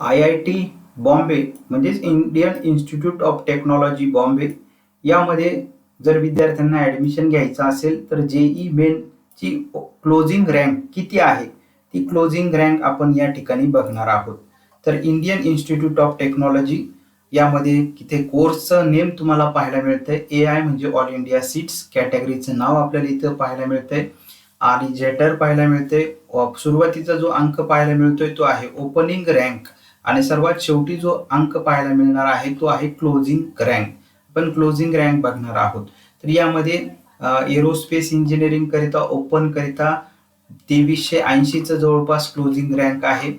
I I T Bombay म्हणजेच Indian Institute of Technology Bombay यामध्ये जर विद्यार्थ्यांना ॲडमिशन घ्यायचं असेल तर जेई मेनची क्लोजिंग रँक किती आहे ती क्लोजिंग रँक आपण या ठिकाणी बघणार आहोत. तर इंडियन इन्स्टिट्यूट ऑफ टेक्नॉलॉजी यामध्ये तिथे कोर्सचं नेम तुम्हाला पाहायला मिळतंय. ए आय म्हणजे ऑल इंडिया सीट्स कॅटेगरीचं नाव आपल्याला इथं पाहायला मिळतंय. आणि जेटर पाहायला मिळते सुरुवातीचा जो अंक पाहायला मिळतोय तो आहे ओपनिंग रँक. आणि सर्वात शेवटी जो अंक पाहायला मिळणार आहे तो आहे क्लोजिंग रँक पण क्लोजिंग रँक बघणार आहोत. तर यामध्ये एरोस्पेस इंजिनिअरिंग करिता ओपन करिता तेवीसशे ऐंशीचं जवळपास क्लोजिंग रँक आहे.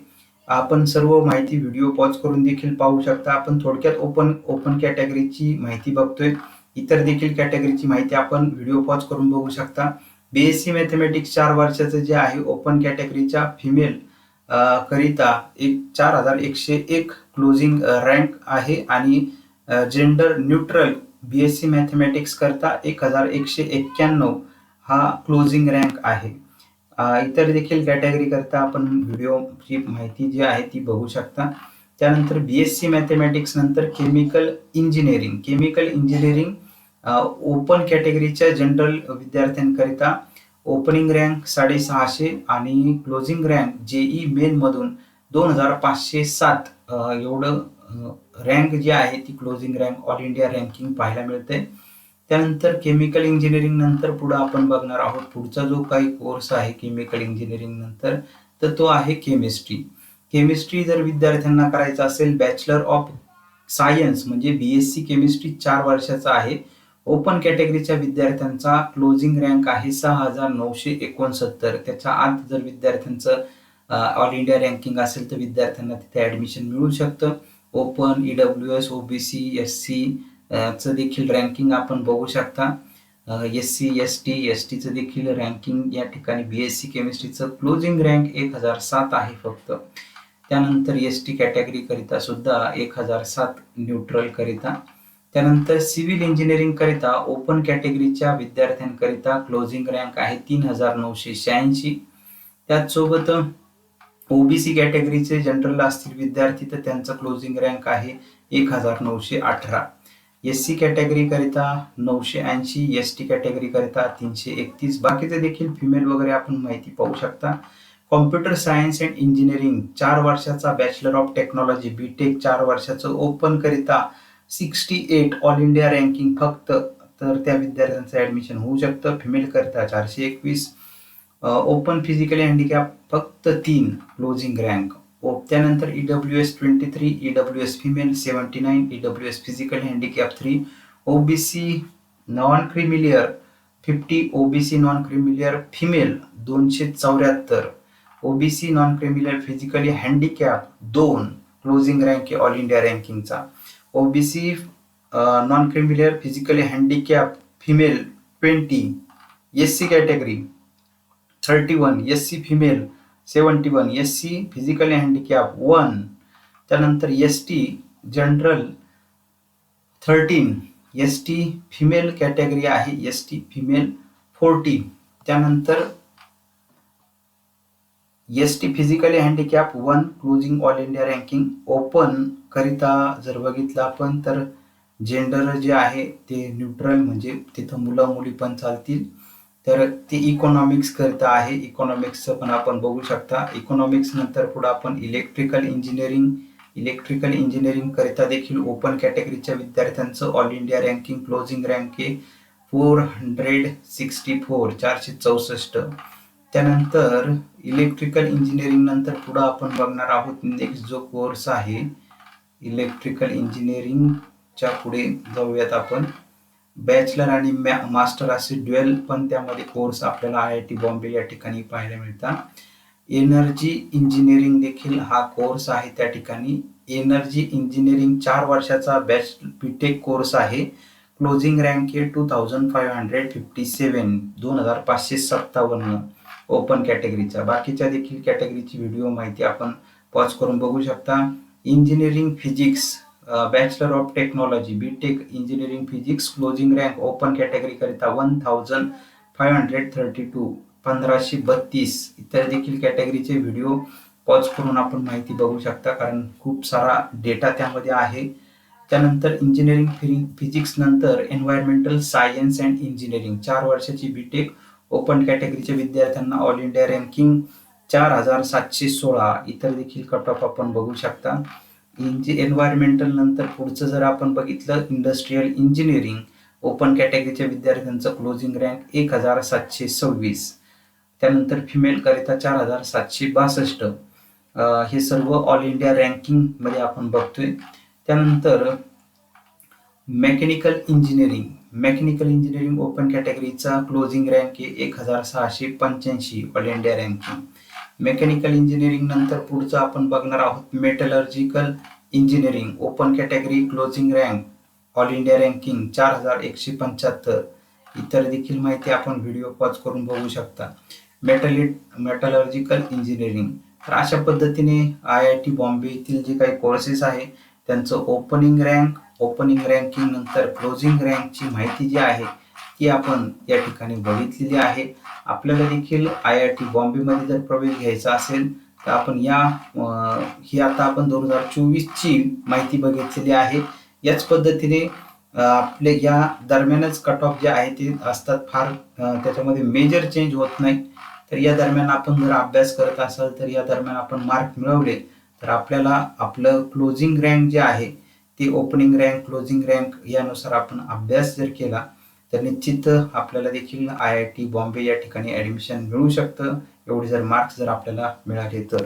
आपण सर्व माहिती व्हिडिओ पॉज करून देखील पाहू शकता. आपण थोडक्यात ओपन ओपन कॅटेगरीची माहिती बघतोय. इतर देखील कॅटेगरीची माहिती आपण व्हिडिओ पॉज करून बघू शकता. बीएससी मॅथमॅटिक्स चार वर्षाचं जे आहे ओपन कॅटेगरीच्या फिमेल करिता एक चार हजार एकशे एक क्लोजिंग रँक आहे आणि gender neutral B S mathematics करता एक हजार एकशे एक्क्याण्णव हा क्लोजिंग रँक आहे. इतर देखील कॅटेगरी करता आपण व्हिडिओची माहिती जी आहे ती बघू शकता. त्यानंतर बी एस सी मॅथमॅटिक्स नंतर chemical engineering chemical engineering open कॅटेगरीच्या general विद्यार्थ्यांकरिता ओपनिंग रँक साडेसहाशे आणि closing rank J E E मेनमधून दोन हजार पाचशे सात एवढं रँक जी आहे ती closing rank all India ranking पाहायला मिळते. त्यानंतर केमिकल इंजिनिअरिंग नंतर पुढं आपण बघणार आहोत. पुढचा जो काही कोर्स आहे केमिकल इंजिनिअरिंग नंतर तर तो आहे केमिस्ट्री. केमिस्ट्री जर विद्यार्थ्यांना करायचा असेल बॅचलर ऑफ सायन्स म्हणजे बी एस सी केमिस्ट्री चार वर्षाचा आहे ओपन कॅटेगरीच्या विद्यार्थ्यांचा क्लोजिंग रँक आहे सहा हजार नऊशे एकोणसत्तर. त्याच्या आत जर विद्यार्थ्यांचं ऑल इंडिया रँकिंग असेल तर विद्यार्थ्यांना तिथे ऍडमिशन मिळू शकतं. Open E W S OBC S C चं देखील रँकिंग आपण बघू शकता. S C S T S टीचं देखील रँकिंग या ठिकाणी बी एस सी केमिस्ट्रीचं क्लोजिंग रँक एक हजार सात आहे फक्त. त्यानंतर एस टी कॅटेगरीकरिता सुद्धा एक हजार सात न्यूट्रलकरिता त्यानंतर सिव्हिल इंजिनिअरिंग करिता ओपन कॅटेगरीच्या विद्यार्थ्यांकरिता क्लोजिंग रँक आहे तीन हजार नऊशे शहाऐंशी. त्याचसोबत ओबीसी कॅटेगरीचे जनरल असतील विद्यार्थी तर त्यांचा क्लोजिंग रँक आहे एक हजार नऊशे अठरा. एस सी कॅटेगरीकरिता नऊशे ऐंशी एस टी कॅटेगरीकरिता तीनशे एकतीस. बाकीचे देखील फिमेल वगैरे आपण माहिती पाहू शकता. कॉम्प्युटर सायन्स अँड इंजिनिअरिंग चार वर्षाचा बॅचलर ऑफ टेक्नॉलॉजी बीटेक चार वर्षाचं ओपनकरिता sixty eight all India ranking फक्त तर त्या विद्यार्थ्यांचं ॲडमिशन होऊ शकतं. फिमेलकरिता चारशे एकवीस. ओपन फिजिकली हँडिकॅप फक्त तीन क्लोजिंग रँक त्यानंतर E W S twenty three E W S female seventy nine E W S physical handicap three OBC non creamy layer fifty OBC non creamy layer female दोनशे चौऱ्याहत्तर. OBC non creamy layer physically handicap दोन closing rank आहे all India रँकिंगचा. OBC non creamy layer physically handicap female twenty S C category thirty one S C female seventy one S C physically handicap one त्यानंतर S T general thirteen S T female category आहे S T female forty त्यानंतर S T physically handicap one closing all India ranking open करिता जर बघितलं आपण तर gender जे आहे ते न्यूट्रल म्हणजे तिथं मुलं मुली पण चालतील. तर ते इकॉनॉमिक्स करता आहे. इकॉनॉमिक्सचं पण आपण बघू शकता. इकॉनॉमिक्स नंतर पुढे आपण इलेक्ट्रिकल इंजिनिअरिंग इलेक्ट्रिकल इंजिनिअरिंग करिता देखील ओपन कॅटेगरीच्या विद्यार्थ्यांचं all India ranking closing rank आहे. फोर हंड्रेड सिक्स्टी फोर चारशे चौसष्ट. त्यानंतर इलेक्ट्रिकल इंजिनिअरिंग नंतर पुढं आपण बघणार आहोत नेक्स्ट जो कोर्स आहे इलेक्ट्रिकल इंजिनिअरिंगच्या पुढे जाऊयात आपण. बॅचलर आणि मॅ मास्टर असे ड्युएल पण त्यामध्ये कोर्स आपल्याला आय आय टी बॉम्बे या ठिकाणी पाहायला मिळतात. एनर्जी इंजिनिअरिंग देखील हा कोर्स आहे त्या ठिकाणी. एनर्जी इंजिनिअरिंग चार वर्षाचा बॅच बीटेक कोर्स आहे. क्लोजिंग रँक आहे two thousand five hundred fifty seven दोन हजार पाचशे सत्तावन्न. ओपन कॅटेगरीचा बाकीच्या देखील कॅटेगरीची व्हिडिओ माहिती आपण पॉज करून बघू शकता. Engineering physics bachelor of technology B tech engineering physics closing rank open कॅटेगरीकरिता one thousand five hundred thirty two पंधराशे बत्तीस. इतर देखील कॅटेगरीचे व्हिडिओ पॉज करून आपण माहिती बघू शकता कारण खूप सारा डेटा त्यामध्ये आहे. त्यानंतर इंजिनिअरिंग फिजिक्स नंतर एन्व्हायरमेंटल सायन्स अँड इंजिनिअरिंग चार वर्षाची बीटेक ओपन कॅटेगरीच्या विद्यार्थ्यांना ऑल इंडिया रँकिंग चार हजार सातशे सोळा इतर देखील कट ऑफ आपण बघू शकता. इंजि एन्व्हायरमेंटल नंतर पुढचं जर आपण बघितलं इंडस्ट्रीयल इंजिनिअरिंग ओपन कॅटेगरीच्या विद्यार्थ्यांचं क्लोजिंग रँक एक हजार सातशे सव्वीस. त्यानंतर फिमेलकरिता चार हजार सातशे बासष्ट. हे सर्व ऑल इंडिया रँकिंगमध्ये आपण बघतोय. त्यानंतर mechanical engineering mechanical engineering open कॅटेगरीचा closing rank आहे एक हजार सहाशे पंच्याऐंशी all India ranking mechanical engineering नंतर पुढचं आपण बघणार आहोत metallurgical engineering open category closing rank all India ranking चार हजार एकशे पंच्याहत्तर. इतर देखील माहिती आपण व्हिडिओ पॉज करून बघू शकता. मेटलि मेटलर्जिकल इंजिनिअरिंग तर अशा पद्धतीने आय आय टी बॉम्बे येथील जे काही कोर्सेस आहे त्यांचं ओपनिंग रँक ओपनिंग रँकिंग नंतर क्लोजिंग रँकची माहिती जी आहे ती आपण या ठिकाणी बघितलेली आहे. आपल्याला देखील आय आय टी बॉम्बेमध्ये जर प्रवेश घ्यायचा असेल तर आपण या ही आता आपण दोन हजार चोवीसची माहिती बघितलेली आहे. याच पद्धतीने आपले या दरम्यानच कट ऑफ जे आहे ते असतात फार त्याच्यामध्ये मेजर चेंज होत नाही. तर या दरम्यान आपण जर अभ्यास करत असाल तर या दरम्यान आपण मार्क मिळवले तर आपल्याला आपलं क्लोजिंग रँक जे आहे ते ओपनिंग रँक क्लोजिंग रँक यानुसार आपण अभ्यास जर केला तर निश्चित आपल्याला देखील आय आय टी बॉम्बे या ठिकाणी ॲडमिशन मिळू शकतं. एवढे जर मार्क्स जर आपल्याला मिळाले तर.